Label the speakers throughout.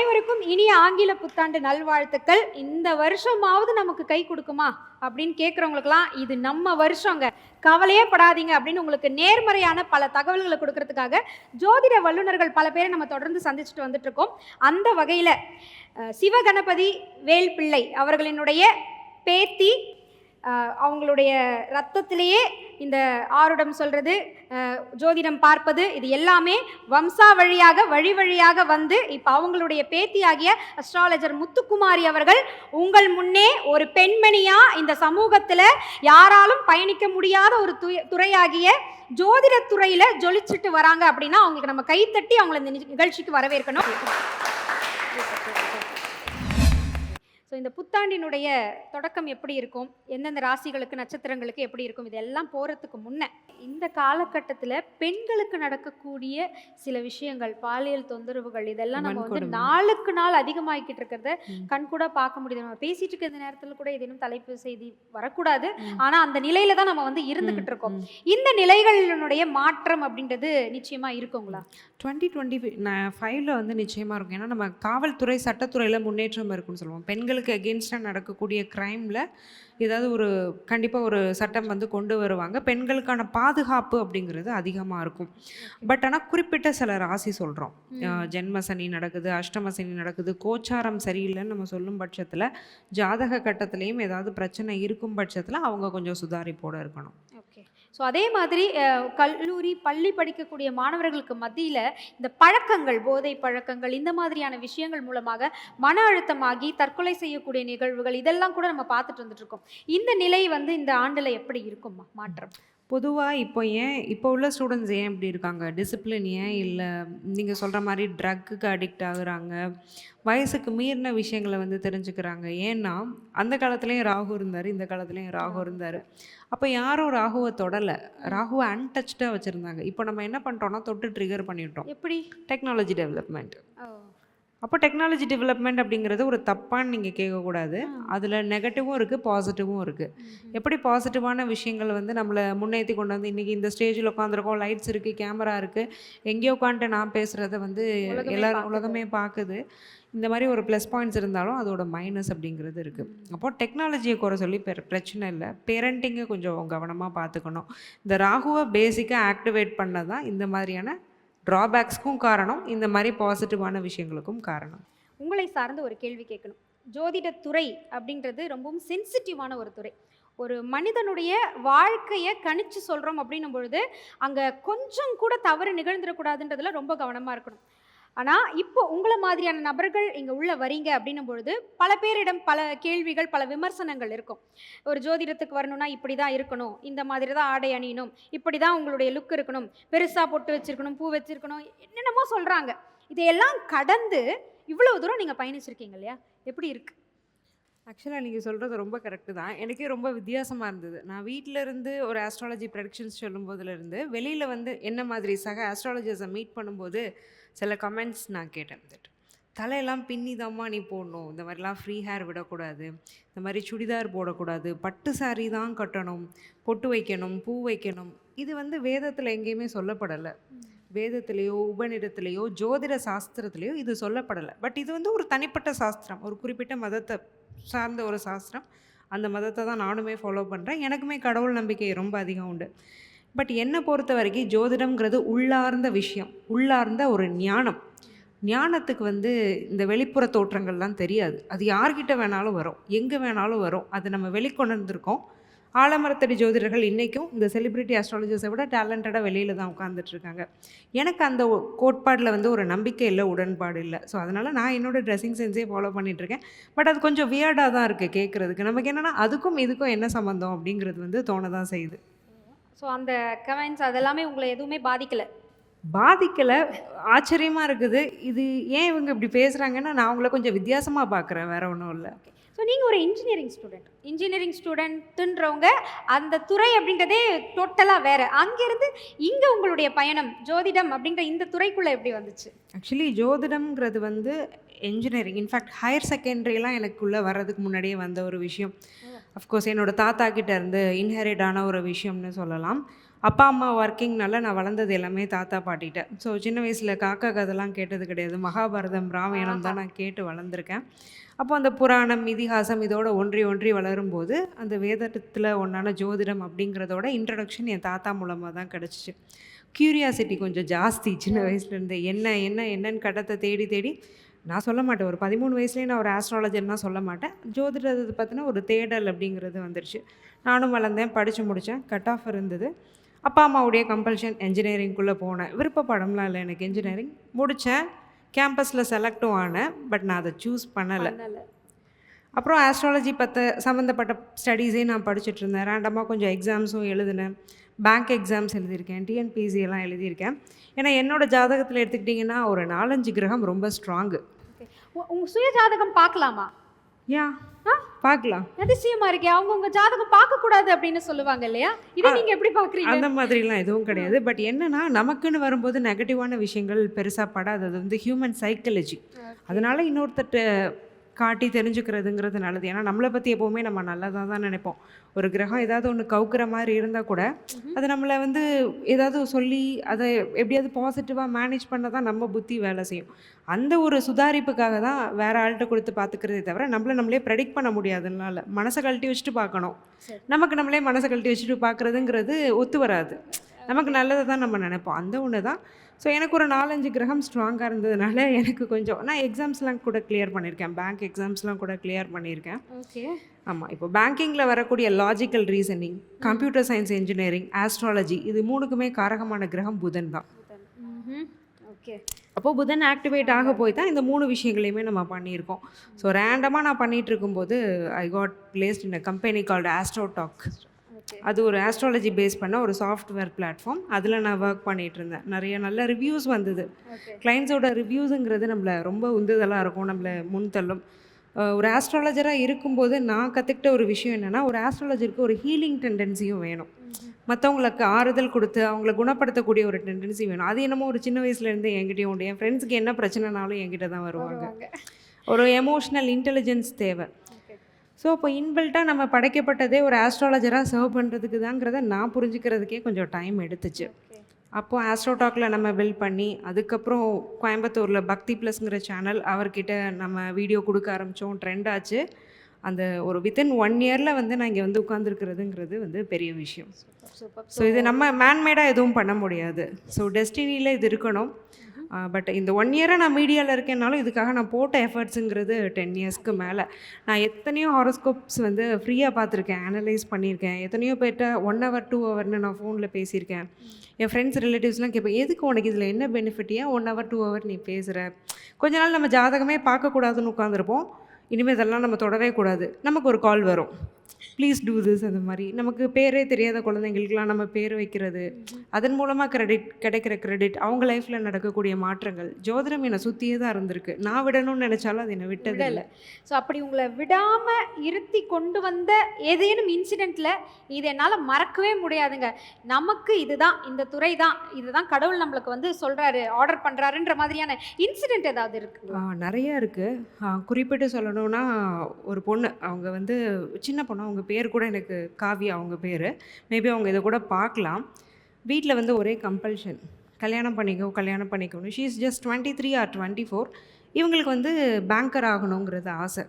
Speaker 1: அனைவருக்கும் இனிய ஆங்கில புத்தாண்டு நல்வாழ்த்துக்கள். இந்த வருஷமாவது நமக்கு கை கொடுக்குமா? அப்படின்னு கேட்குறவங்களுக்குலாம் இது நம்ம வருஷங்க. கவலையே படாதீங்க அப்படின்னு உங்களுக்கு நேர்மறையான பல தகவல்களை கொடுக்கறதுக்காக ஜோதிட வல்லுநர்கள் பல பேரை நம்ம தொடர்ந்து சந்திச்சுட்டு வந்துட்ருக்கோம் அந்த வகையில் சிவகணபதி வேல்பிள்ளை அவர்களினுடைய பேத்தி அவங்களுடைய ரத்தத்திலேயே இந்த ஆருடம் சொல்கிறது ஜோதிடம் பார்ப்பது இது எல்லாமே வம்சா வழியாக வழி வழியாக வந்து இப்போ அவங்களுடைய பேத்தியாகிய அஸ்ட்ராலஜர் முத்துக்குமாரி அவர்கள் உங்கள் முன்னே ஒரு பெண்மணியாக இந்த சமூகத்தில் யாராலும் பயணிக்க முடியாத ஒரு து துறையாகிய ஜோதிட துறையில ஜொலிச்சுட்டு வராங்க அப்படின்னா அவங்களுக்கு நம்ம கைத்தட்டி அவங்கள இந்த நிகழ்ச்சிக்கு வரவேற்கணும். ஸோ இந்த புத்தாண்டினுடைய தொடக்கம் எப்படி இருக்கும் எந்தெந்த ராசிகளுக்கு நட்சத்திரங்களுக்கு எப்படி இருக்கும் இதெல்லாம் போகிறதுக்கு முன்ன இந்த காலகட்டத்தில் பெண்களுக்கு நடக்கக்கூடிய சில விஷயங்கள் பாலியல் தொந்தரவுகள் இதெல்லாம் நம்ம வந்து. நாளுக்கு நாள் அதிகமாகிக்கிட்டு இருக்கிறத. கண்கூட பார்க்க முடியுது நம்ம பேசிட்டு இருக்க இந்த நேரத்தில் கூட ஏதேனும் தலைப்பு செய்தி வரக்கூடாது. ஆனால் அந்த நிலையில தான் நம்ம வந்து இருந்துகிட்டு இருக்கோம். இந்த நிலைகளினுடைய மாற்றம் அப்படின்றது நிச்சயமா இருக்குங்களா
Speaker 2: டுவெண்ட்டி டுவெண்ட்டி ஃபைவ்ல வந்து நிச்சயமாக இருக்கும் ஏன்னா நம்ம காவல்துறை சட்டத்துறையில் முன்னேற்றம் இருக்குன்னு சொல்லுவோம் பெண்களுக்கு அகெயின்ஸ்டாக நடக்கக்கூடிய க்ரைமில் ஏதாவது ஒரு கண்டிப்பாக ஒரு சட்டம் வந்து கொண்டு வருவாங்க. பெண்களுக்கான பாதுகாப்பு அப்படிங்கிறது அதிகமாக இருக்கும். பட் ஆனால் குறிப்பிட்ட சில ராசி சொல்கிறோம் ஜென்ம சனி நடக்குது அஷ்டம சனி நடக்குது கோச்சாரம் சரியில்லைன்னு நம்ம சொல்லும் பட்சத்தில் ஜாதக கட்டத்துலேயும் ஏதாவது பிரச்சனை இருக்கும் பட்சத்தில் அவங்க கொஞ்சம் சுதாரிப்போட இருக்கணும்.
Speaker 1: ஓகே. ஸோ அதே மாதிரி கல்லூரி பள்ளி படிக்கக்கூடிய மாணவர்களுக்கு மத்தியில் இந்த பழக்கங்கள் போதை பழக்கங்கள் இந்த மாதிரியான விஷயங்கள் மூலமாக மன அழுத்தமாகி தற்கொலை செய்யக்கூடிய நிகழ்வுகள் இதெல்லாம் கூட நம்ம பார்த்துட்டு வந்துட்டு இருக்கோம். இந்த நிலை வந்து இந்த ஆண்டில் எப்படி இருக்குமா மாற்றம்.
Speaker 2: பொதுவாக இப்போ ஏன் இப்போ உள்ள ஸ்டூடெண்ட்ஸ் ஏன் இப்படி இருக்காங்க? டிசிப்ளின் ஏன் இல்லை? நீங்கள் சொல்கிற மாதிரி ட்ரக்குக்கு அடிக்ட் ஆகுறாங்க. வயசுக்கு மீறின விஷயங்களை வந்து தெரிஞ்சுக்கிறாங்க. ஏன்னா அந்த காலத்துலேயும் ராகு இருந்தார் இந்த காலத்துலேயும் ராகு இருந்தார். அப்போ யாரும் ராகுவை தொடலை. ராகுவை அன்டச்டாக வச்சுருந்தாங்க. இப்போ நம்ம என்ன பண்ணுறோம்னா தொட்டு ட்ரிகர் பண்ணிட்டோம்.
Speaker 1: எப்படி?
Speaker 2: டெக்னாலஜி டெவலப்மெண்ட் அப்போ டெக்னாலஜி டெவலப்மெண்ட் அப்படிங்கிறது ஒரு தப்பான்னு நீங்கள் கேட்கக்கூடாது. அதில் நெகட்டிவும் இருக்குது பாசிட்டிவும் இருக்குது. எப்படி பாசிட்டிவான விஷயங்கள் வந்து நம்மளை முன்னேற்றி கொண்டு வந்து இன்றைக்கி இந்த ஸ்டேஜில் உட்காந்துருக்கோம் லைட்ஸ் இருக்குது கேமரா இருக்குது எங்கேயோ உட்காந்துட்டு நான் பேசுகிறத வந்து எல்லாரும். உலகமே பார்க்குது இந்த மாதிரி ஒரு ப்ளஸ் பாயிண்ட்ஸ் இருந்தாலும் அதோட மைனஸ் அப்படிங்கிறது இருக்குது அப்போ டெக்னாலஜியை குறை சொல்லி பெ- பிரச்சனை இல்லை. பேரண்டிங்கை கொஞ்சம் கவனமாக பார்த்துக்கணும் இந்த ராகுவை பேசிக்காக ஆக்டிவேட் பண்ணது தான் இந்த மாதிரியான ட்ராபேக்ஸ்க்கும் காரணம் இந்த மாதிரி பாசிட்டிவான விஷயங்களுக்கும் காரணம்.
Speaker 1: உங்களை சார்ந்த ஒரு கேள்வி கேட்கணும். ஜோதிடத் துறை அப்படின்றது ரொம்பவும் சென்சிட்டிவான ஒரு துறை. ஒரு மனிதனுடைய வாழ்க்கையை கணிச்சு சொல்கிறோம் அப்படின்னும் பொழுது அங்கே கொஞ்சம் கூட தவறு நிகழ்ந்துடக்கூடாதுன்றதுல ரொம்ப கவனமாக இருக்கணும். ஆனால் இப்போ உங்களை மாதிரியான நபர்கள் இங்கே உள்ளே வரீங்க அப்படின்னும் பொழுது பல பேரிடம் பல கேள்விகள் பல விமர்சனங்கள் இருக்கும். ஒரு ஜோதிடத்துக்கு வரணும்னா இப்படி தான் இருக்கணும். இந்த மாதிரி தான் ஆடை அணியணும். இப்படி தான் உங்களுடைய லுக் இருக்கணும். பெருசாக பொட்டு வச்சிருக்கணும் பூ வச்சுருக்கணும். என்னென்னமோ சொல்கிறாங்க இதையெல்லாம் கடந்து இவ்வளவு தூரம் நீங்கள் பயணிச்சிருக்கீங்க இல்லையா? எப்படி இருக்குது
Speaker 2: ஆக்சுவலாக நீங்கள் சொல்கிறது ரொம்ப கரெக்டு தான். எனக்கே ரொம்ப வித்தியாசமாக இருந்தது. நான் வீட்டில் இருந்து ஒரு ஆஸ்ட்ராலஜி ப்ரெடிக்ஷன்ஸ் சொல்லும் போதுலேருந்து வெளியில் வந்து என்ன மாதிரி சக ஆஸ்ட்ராலஜர்ஸை மீட் பண்ணும்போது சில கமெண்ட்ஸ் நான் கேட்டேன். வந்துட்டு தலையெல்லாம் பின்னி நீ போடணும். இந்த மாதிரிலாம் ஃப்ரீ ஹேர் விடக்கூடாது. இந்த மாதிரி சுடிதார் போடக்கூடாது. பட்டு சாரீ தான் கட்டணும். பொட்டு வைக்கணும். பூ வைக்கணும். இது வந்து வேதத்தில் எங்கேயுமே சொல்லப்படலை. வேதத்திலேயோ உபநிடத்திலேயோ ஜோதிட சாஸ்திரத்திலேயோ இது சொல்லப்படலை. பட் இது வந்து ஒரு தனிப்பட்ட சாஸ்திரம். ஒரு குறிப்பிட்ட மதத்தை சார்ந்த ஒரு சாஸ்திரம். அந்த மதத்தை தான் நானுமே ஃபாலோ பண்ணுறேன் எனக்குமே கடவுள் நம்பிக்கை ரொம்ப அதிகம் உண்டு. பட் என்னை பொறுத்த வரைக்கும் ஜோதிடம்ங்கிறது உள்ளார்ந்த விஷயம். உள்ளார்ந்த ஒரு ஞானம். ஞானத்துக்கு வந்து இந்த வெளிப்புற தோற்றங்கள்லாம் தெரியாது. அது யார்கிட்ட வேணாலும் வரும். எங்கே வேணாலும் வரும். அது நம்ம வெளிக்கொண்டு வந்திருக்கோம் ஆலமரத்தடி ஜோதிடர்கள் இன்றைக்கும் இந்த செலிபிரிட்டி அஸ்ட்ராலஜர்ஸை விட டேலண்டடாக வெளியில் தான் உட்காந்துட்டு இருக்காங்க. எனக்கு அந்த கோட்பாடில் வந்து ஒரு நம்பிக்கை இல்லை உடன்பாடு இல்லை. ஸோ அதனால் நான் என்னோட ட்ரெஸ்ஸிங் சென்ஸே ஃபாலோ இருக்கேன். பட் அது கொஞ்சம் வியர்டாக தான் இருக்குது கேட்குறதுக்கு நமக்கு என்னென்னா அதுக்கும் இதுக்கும் என்ன சம்மந்தம் அப்படிங்கிறது வந்து தோண தான் செய்யுது.
Speaker 1: ஸோ அந்த கமெண்ட்ஸ் அதெல்லாமே உங்களை எதுவுமே பாதிக்கல?
Speaker 2: பாதிக்கலை. ஆச்சரியமாக இருக்குது. இது ஏன் இவங்க இப்படி பேசுகிறாங்கன்னா நான் அவங்கள கொஞ்சம் வித்தியாசமாக பார்க்குறேன் வேற ஒன்றும் இல்லை.
Speaker 1: ஸோ நீங்கள் ஒரு இன்ஜினியரிங் ஸ்டூடெண்ட் இன்ஜினியரிங் ஸ்டூடெண்ட்டுன்றவங்க அந்த துறை அப்படின்றதே டோட்டலாக வேற. அங்கேருந்து இங்கே உங்களுடைய பயணம் ஜோதிடம் அப்படின்ற இந்த துறைக்குள்ளே எப்படி வந்துச்சு?
Speaker 2: ஆக்சுவலி ஜோதிடம்ங்கிறது வந்து என்ஜினியரிங் இன்ஃபேக்ட் ஹையர் செகண்டரிலாம் எனக்குள்ளே வர்றதுக்கு முன்னாடியே வந்த ஒரு விஷயம். அஃப்கோர்ஸ் என்னோட தாத்தா கிட்ட இருந்து இன்ஹெரிட் ஆன ஒரு விஷயம்னு சொல்லலாம். அப்பா அம்மா ஒர்க்கிங்னால நான் வளர்ந்தது எல்லாமே தாத்தா பாட்டிகிட்ட. ஸோ சின்ன வயசில் காக்கா கதைலாம் கேட்டது கிடையாது. மகாபாரதம் ராமாயணம் தான் நான் கேட்டு வளர்ந்துருக்கேன். அப்போ அந்த புராணம் இதிகாசம் இதோட ஒன்றி ஒன்றி வளரும்போது அந்த வேதத்தில் ஒன்றான ஜோதிடம் அப்படிங்கிறதோட இன்ட்ரடக்ஷன் என் தாத்தா மூலமாக தான் கிடச்சிச்சு. க்யூரியாசிட்டி கொஞ்சம் ஜாஸ்தி சின்ன வயசுலேருந்து என்ன என்ன என்னன்னு கடத்தை தேடி தேடி நான் சொல்ல மாட்டேன். ஒரு பதிமூணு வயசுலேயே நான் ஒரு ஆஸ்ட்ராலஜர்லாம் சொல்ல மாட்டேன். ஜோதிடத்தை பற்றின ஒரு தேடல் அப்படிங்கிறது வந்துருச்சு. நானும் வளர்ந்தேன் படித்து முடித்தேன் கட் ஆஃப் இருந்தது. அப்பா அம்மாவுடைய கம்பல்ஷன் என்ஜினியரிங்குள்ளே போனேன். விருப்ப படம்லாம் இல்லை எனக்கு என்ஜினியரிங் முடித்தேன் கேம்பஸில் செலக்டும் ஆனேன். பட் நான் அதை சூஸ் பண்ணலை. அப்புறம் ஆஸ்ட்ராலஜி பற்ற சம்மந்தப்பட்ட ஸ்டடீஸே நான் படிச்சுட்டு இருந்தேன். ரேண்டமாக கொஞ்சம் எக்ஸாம்ஸும் எழுதினேன். பேங்க் எக்ஸாம்ஸ் எழுதியிருக்கேன். டிஎன்பிசி எல்லாம் எழுதியிருக்கேன். ஏன்னா என்னோட ஜாதகத்தில் எடுத்துக்கிட்டிங்கன்னா ஒரு நாலஞ்சு கிரகம் ரொம்ப ஸ்ட்ராங்கு
Speaker 1: Okay. உ- உங்க சுய ஜாதகம் பார்க்கலாமா?
Speaker 2: யா? பார்க்கலாம்.
Speaker 1: அதிசயமா இருக்கே. அவங்க உங்க ஜாதகம் பார்க்க கூடாது அப்படின்னு சொல்லுவாங்க இல்லையா? இதை நீங்க எப்படி பாக்குறீங்க
Speaker 2: அந்த மாதிரிலாம் எதுவும் கிடையாது. பட் என்னன்னா நமக்குன்னு வரும்போது நெகட்டிவான விஷயங்கள் பெருசாக படாது அது வந்து ஹியூமன் சைக்காலஜி. அதனால இன்னொருத்தட்ட காட்டி தெரிஞ்சுக்கிறதுங்கிறது நல்லது. ஏன்னா நம்மளை பற்றி எப்போவுமே நம்ம நல்லதாக தான் நினைப்போம். ஒரு கிரகம் ஏதாவது ஒன்று கவுக்குற மாதிரி இருந்தால் கூட அது நம்மளை வந்து ஏதாவது சொல்லி அதை எப்படியாவது பாசிட்டிவாக மேனேஜ் பண்ண தான் நம்ம புத்தி வேலை செய்யும். அந்த ஒரு சுதாரிப்புக்காக தான் வேற ஆள்கிட்ட கொடுத்து பார்த்துக்கிறதே தவிர நம்மள நம்மளே ப்ரெடிக்ட் பண்ண முடியாதுனால மனசை கழட்டி வச்சுட்டு பார்க்கணும். நமக்கு நம்மளே மனசை கழட்டி வச்சுட்டு பார்க்குறதுங்கிறது ஒத்து வராது. நமக்கு நல்லதை தான் நம்ம நினைப்போம். அந்த ஒன்று தான். ஸோ எனக்கு ஒரு நாலஞ்சு கிரகம் ஸ்ட்ராங்காக இருந்ததுனால எனக்கு கொஞ்சம் நான் எக்ஸாம்ஸ்லாம் கூட கிளியர் பண்ணியிருக்கேன் பேங்க் எக்ஸாம்ஸ்லாம் கூட கிளியர் பண்ணியிருக்கேன்
Speaker 1: ஓகே
Speaker 2: ஆமாம் இப்போ பேங்கிங்கில் வரக்கூடிய logical reasoning computer science engineering astrology இது மூணுக்குமே காரகமான கிரகம் புதன் தான்.
Speaker 1: ஓகே
Speaker 2: அப்போது புதன் ஆக்டிவேட் ஆக போய் தான் இந்த மூணு விஷயங்களையுமே நம்ம பண்ணியிருக்கோம். ஸோ ரேண்டமாக நான் பண்ணிகிட்டு இருக்கும்போது I got placed in a company called Astrotalk அது ஒரு ஆஸ்ட்ராலஜி பேஸ் பண்ண ஒரு சாஃப்ட்வேர் பிளாட்ஃபார்ம் அதில் நான் ஒர்க் பண்ணிகிட்டு இருந்தேன். நிறைய நல்ல ரிவ்யூஸ் வந்தது. கிளைண்ட்ஸோட ரிவ்யூஸுங்கிறது நம்மளை ரொம்ப உந்துதலாக இருக்கும். நம்மளை முன்தள்ளும் ஒரு ஆஸ்ட்ராலஜராக இருக்கும்போது நான் கற்றுக்கிட்ட ஒரு விஷயம் என்னென்னா ஒரு ஆஸ்ட்ராலஜருக்கு ஒரு ஹீலிங் டெண்டன்சியும் வேணும். மற்றவங்களுக்கு ஆறுதல் கொடுத்து அவங்கள குணப்படுத்தக்கூடிய ஒரு டெண்டன்சி வேணும். அது என்னமோ ஒரு சின்ன வயசுலேருந்து என்கிட்டயும் உண்டு. என் ஃப்ரெண்ட்ஸுக்கு என்ன பிரச்சனைனாலும் என்கிட்ட தான் வருவாங்க. ஒரு எமோஷ்னல் இன்டெலிஜென்ஸ் தேவை. ஸோ அப்போ இன்பில்ட்டாக நம்ம படைக்கப்பட்டதே ஒரு ஆஸ்ட்ராலஜராக சர்வ் பண்ணுறதுக்கு தாங்கிறத நான் புரிஞ்சுக்கிறதுக்கே கொஞ்சம் டைம் எடுத்துச்சு. அப்போது ஆஸ்ட்ரோடாக்கில் நம்ம பில்ட் பண்ணி அதுக்கப்புறம் கோயம்புத்தூரில் பக்தி ப்ளஸ்ங்கிற சேனல் அவர்கிட்ட நம்ம வீடியோ கொடுக்க ஆரம்பித்தோம் ட்ரெண்ட் ஆச்சு. அந்த ஒரு வித்தின் ஒன் இயரில் வந்து நான் இங்கே வந்து உட்காந்துருக்கிறதுங்கிறது வந்து பெரிய விஷயம். ஸோ இது நம்ம மேன்மேடாக எதுவும் பண்ண முடியாது. ஸோ டெஸ்டினியில் இது இருக்கணும். பட் இந்த ஒன் இயராக நான் மீடியாவில் இருக்கேனாலும் இதுக்காக நான் போட்ட எஃபர்ட்ஸுங்கிறது டென் இயர்ஸ்க்கு மேலே. நான் எத்தனையோ ஹாரோஸ்கோப்ஸ் வந்து ஃப்ரீயாக பார்த்துருக்கேன் அனலைஸ் பண்ணியிருக்கேன். எத்தனையோ பேர்கிட்ட ஒன் ஹவர் டூ ஹவர்னு நான் ஃபோனில் பேசியிருக்கேன். என் ஃப்ரெண்ட்ஸ் ரிலேட்டிவ்ஸ்லாம் கேட்பேன் எதுக்கு உனக்கு இதில் என்ன பெனிஃபிட் ஏன் ஒன் ஹவர் டூ ஹவர் நீ பேசுகிற கொஞ்ச நாள் நம்ம ஜாதகமே பார்க்கக்கூடாதுன்னு உட்காந்துருப்போம் இனிமேல் இதெல்லாம் நம்ம தொடவே கூடாது. நமக்கு ஒரு கால் வரும். ப்ளீஸ் டூ திஸ் அந்த மாதிரி. நமக்கு பேரே தெரியாத குழந்தைங்களுக்குலாம் நம்ம பேர் வைக்கிறது அதன் மூலமாக கிரெடிட் கிடைக்கிற கிரெடிட் அவங்க லைஃப்பில் நடக்கக்கூடிய மாற்றங்கள் ஜோதிடம் என்னை சுற்றியே தான் இருந்திருக்கு. நான் விடணும்னு நினச்சாலும் அது என்னை விட்டது இல்லை
Speaker 1: ஸோ அப்படி உங்களை விடாம இருத்தி கொண்டு வந்த ஏதேனும் இன்சிடென்ட்ல இது என்னால் மறக்கவே முடியாதுங்க. நமக்கு இதுதான் இந்த துறை தான் இதுதான் கடவுள் நம்மளுக்கு வந்து சொல்றாரு ஆர்டர் பண்றாருன்ற மாதிரியான இன்சிடென்ட் ஏதாவது இருக்குங்களா?
Speaker 2: நிறைய இருக்குது குறிப்பிட்டு சொல்லணும்னா ஒரு பொண்ணு அவங்க வந்து சின்ன பொண்ணு அவங்க பேர் கூட எனக்கு காவியா அவங்க பேர். மேபி அவங்க இதை கூட பார்க்கலாம். வீட்டில் வந்து ஒரே கம்பல்ஷன் கல்யாணம் பண்ணிக்கோ கல்யாணம் பண்ணிக்கணும் she is just twenty three or twenty four இவங்களுக்கு வந்து பேங்கர் ஆகணுங்கிறது ஆசை.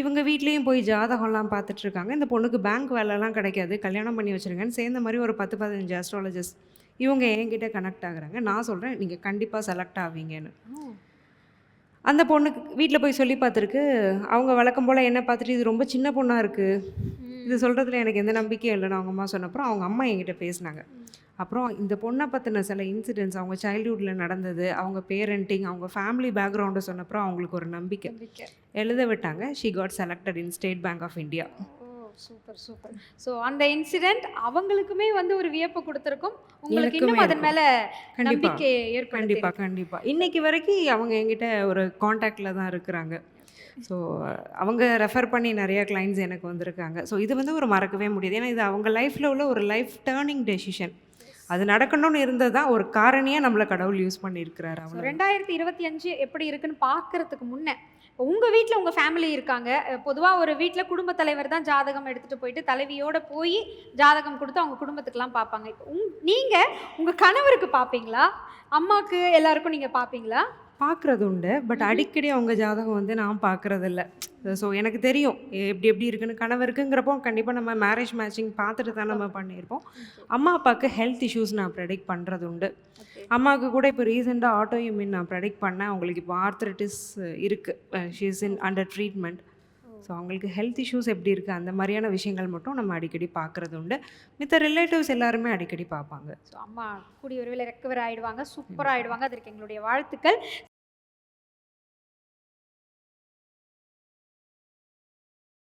Speaker 2: இவங்க வீட்லேயும் போய் ஜாதகம்லாம் பார்த்துட்ருக்காங்க இந்த பொண்ணுக்கு பேங்க் வேலைலாம் கிடைக்காது. கல்யாணம் பண்ணி வச்சுருங்கன்னு சேர்ந்த மாதிரி ஒரு பத்து பதினஞ்சு ஆஸ்ட்ராலஜிஸ்ட் இவங்க என்கிட்ட கனெக்ட் ஆகுறாங்க. நான் சொல்கிறேன் நீங்கள் கண்டிப்பாக செலக்ட் ஆவீங்கன்னு. அந்த பொண்ணுக்கு வீட்டில் போய் சொல்லி பார்த்துருக்கு. அவங்க வழக்கம் போல் என்ன பார்த்துட்டு இது ரொம்ப சின்ன பொண்ணாக இருக்குது இது சொல்கிறதுல எனக்கு எந்த நம்பிக்கையும் இல்லைன்னு அவங்க அம்மா சொன்னப்பறம் அவங்க அம்மா என்கிட்ட பேசினாங்க. அப்புறம் இந்த பொண்ணை பற்றின சில இன்சிடென்ட்ஸ் அவங்க சைல்ட்ஹுட்டில் நடந்தது அவங்க பேரண்டிங் அவங்க ஃபேமிலி பேக்ரவுண்டை சொன்னப்பறம் அவங்களுக்கு ஒரு நம்பிக்கை. எழுத விட்டாங்க. She got selected in State Bank of India
Speaker 1: super super so அந்த இன்சிடென்ட் அவங்களுக்குமே வந்து ஒரு வியப்பு கொடுத்துருக்கும். உங்களுக்கு இன்னும் அதன் மேல நம்பிக்கை ஏற்படுத்தி
Speaker 2: கண்டிப்பாக கண்டிப்பாக இன்னைக்கு வரைக்கும் அவங்க என்கிட்ட ஒரு காண்டாக்டில் தான் இருக்கிறாங்க. ஸோ அவங்க ரெஃபர் பண்ணி நிறைய கிளைண்ட்ஸ் எனக்கு வந்திருக்காங்க. ஸோ இது வந்து ஒரு மறக்கவே முடியாது. ஏன்னா இது அவங்க லைஃப்பில் உள்ள ஒரு லைஃப் டேர்னிங் டெசிஷன் அது நடக்கணும்னு இருந்தது தான் ஒரு காரணியாக நம்மளை கடவுள் யூஸ் பண்ணியிருக்கிறாரு அவ்வளோ
Speaker 1: ரெண்டாயிரத்தி இருபத்தி அஞ்சு எப்படி இருக்குன்னு பார்க்கறதுக்கு முன்னே உங்கள் வீட்டில் உங்கள் ஃபேமிலி இருக்காங்க. பொதுவாக ஒரு வீட்டில் குடும்பத் தலைவர் தான் ஜாதகம் எடுத்துகிட்டு போயிட்டு தலைவியோடு போய் ஜாதகம் கொடுத்து அவங்க குடும்பத்துக்கெலாம் பார்ப்பாங்க இப்போ உங் நீங்கள் உங்கள் கணவருக்கு பார்ப்பீங்களா அம்மாவுக்கு எல்லாருக்கும் நீங்கள் பார்ப்பீங்களா
Speaker 2: பார்க்குறது உண்டு. பட். அடிக்கடி அவங்க ஜாதகம் வந்து நான் பார்க்குறதில்ல ஸோ எனக்கு தெரியும். எப்படி எப்படி இருக்குன்னு கணவருக்குங்கிறப்போ கண்டிப்பாக நம்ம மேரேஜ் மேட்சிங் பார்த்துட்டு தான் நம்ம பண்ணியிருப்போம். அம்மா அப்பாவுக்கு ஹெல்த் இஷ்யூஸ் நான் ப்ரெடிக்ட் பண்ணுறது உண்டு. அம்மாவுக்கு கூட இப்போ ரீசெண்டாக ஆட்டோ இம்யூன் நான் ப்ரெடிக்ட் பண்ணேன். அவங்களுக்கு இப்போ ஆர்த்ரட்டிஸ் இருக்குது she's in under treatment so அவங்களுக்கு ஹெல்த் இஷ்யூஸ் எப்படி இருக்குது அந்த மாதிரியான விஷயங்கள் மட்டும் நம்ம அடிக்கடி பார்க்குறது உண்டு. மித்த ரிலேட்டிவ்ஸ் எல்லாருமே அடிக்கடி பார்ப்பாங்க
Speaker 1: ஸோ அம்மா கூடிய விரைவில் ரெக்கவர் ஆயிடுவாங்க. சூப்பராக ஆயிடுவாங்க. அதற்கு எங்களுடைய வாழ்த்துக்கள்.